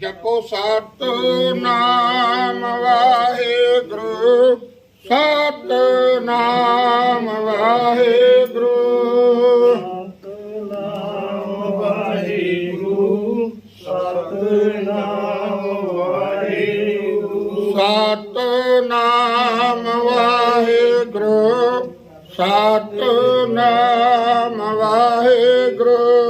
ਜਪੋ ਸਤ ਨਾਮ ਵਾਹਿਗੁਰੂ ਸਤ ਨਾਮ ਵਾਹਿਗੁਰੂ। ਸਤਨਾਮ ਵਾਹਿਗੁਰੂ ਸਤਨਾਮ ਵਾਹਿਗੁਰੂ। ਸਤ ਨਾਮ ਵਾਹਿਗੁਰੂ ਸਤ ਨਾਮ ਵਾਹਿਗੁਰੂ।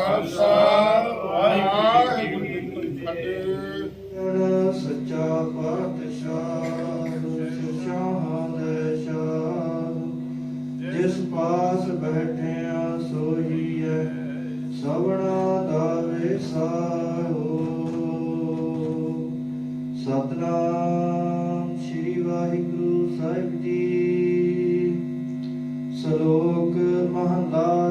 ਖਾਲਸਾ, ਵਾਹਿਗੁਰੂ ਜੀ ਕੀ ਫਤਿਹ। ਸੱਚਾ ਪਾਤਸ਼ਾਹ ਸ਼ਾਹਾਂ ਦੇ ਸ਼ਾਹ ਜਿਸ ਪਾਸ ਬੈਠਿਆ ਸੋਈ ਹੈ, ਸਭਨਾ ਦਾ ਵਿਸਾਹੋ ਸਤਨਾਮ ਸ੍ਰੀ ਵਾਹਿਗੁਰੂ ਸਾਹਿਬ ਜੀ। ਸ਼ਲੋਕ ਮਹਲਾ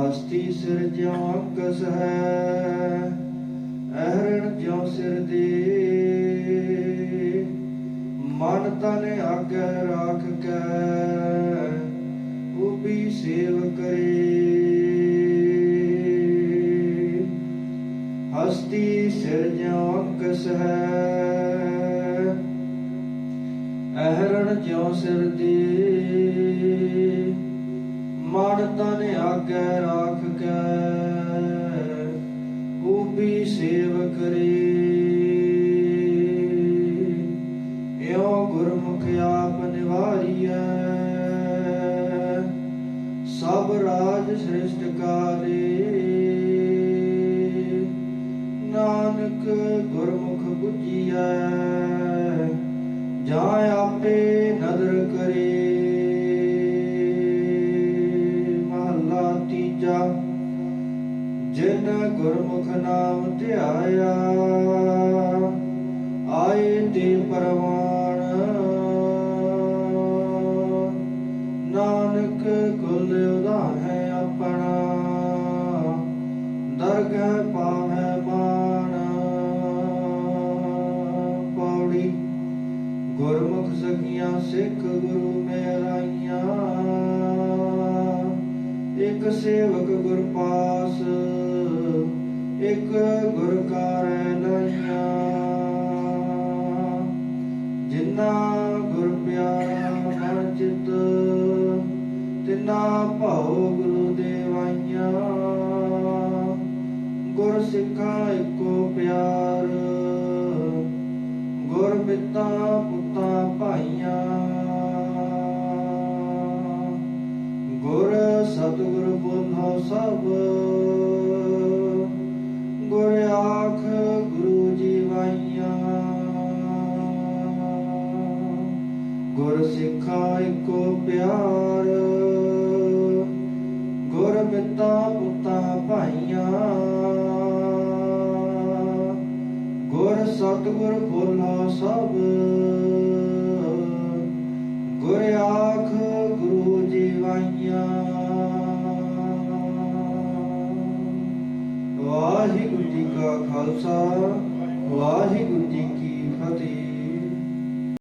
ਹਸਤੀ ਸਿਰਜਿਓ ਅੰਕਸ ਹੈ, ਅਹਰਣ ਜਿਉ ਸਿਰ ਦੇ। ਮਨ ਤਨ ਆਗੇ ਰਾਖ ਕੇ, ਉਪੀ ਸੇਵ ਕਰੇ। ਹਸਤੀ ਸਿਰਜਿਓ ਅੰਕਸ ਹੈ, ਅਹਰਣ ਜਿਉ ਸਿਰ ਦੇ। ਮਨ ਤਨ ਆਗੇ ਰਾਖ ਕੇ ਉਪੀ ਸੇਵ ਕਰੇ ਇਉ ਗੁਰਮੁਖ ਆਪ ਨਿਵਾਰੀਐ, ਸਭ ਰਾਜ ਸ੍ਰਿਸ਼ਟ ਕਾਲੇ ਨਾਨਕ ਗੁਰਮੁਖ 부ਜੀਐ ਜਾਂ ਆਪੇ ਨਦਰ ਕਰੇ। ਜਿਨ ਗੁਰਮੁਖ ਨਾਮ ਧਿਆਇਆ, ਆਏ ਤੇ ਪਰਵਾਣ ਨਾਨਕ ਕੁਲ ਉਦਾਨ ਆਪਣਾ, ਦਰਗਹਿ ਪਾਵੈ ਬਾਣ ਪੌੜੀ ਗੁਰਮੁਖ ਸਖੀਆਂ ਸਿੱਖ ਗੁਰੂ ਮੇਰਾਈਆਂ। ਇਕ ਸੇਵਕ ਗੁਰਪਾ ਇਕ ਗੁਰ ਕਾ ਰਹਿ ਜਿਨਾ ਗੁਰ ਪਿਆਰਾ ਮਨ ਚਿਤ, ਤਿਨਾ ਭਾਉ ਗੁਰੂ ਦੇਵਾਈਆਂ। ਗੁਰ ਸਿੱਖਾਂ ਇੱਕੋ ਪਿਆਰ, ਗੁਰ ਪਿਤਾ ਪੁੱਤਾਂ ਭਾਈਆਂ। ਗੁਰ ਸਤਿਗੁਰ ਬੋਲੋ ਸਭ ਸਿੱਖਾ ਇੱਕੋ ਪਿਆਰ। ਗੁਰ ਪਿਤਾ ਪੁੱਤਾਂ ਭਾਈਆਂ। ਗੁਰ ਸਤਿਗੁਰ ਬੋਲੋ ਸਭ। ਗੁਰ ਆਖ ਗੁਰੂ ਜੀਵਾਈਆਂ। ਵਾਹਿਗੁਰੂ ਜੀ ਕਾ ਖਾਲਸਾ, ਵਾਹਿਗੁਰੂ ਜੀ ਕੀ ਫਤਿਹ।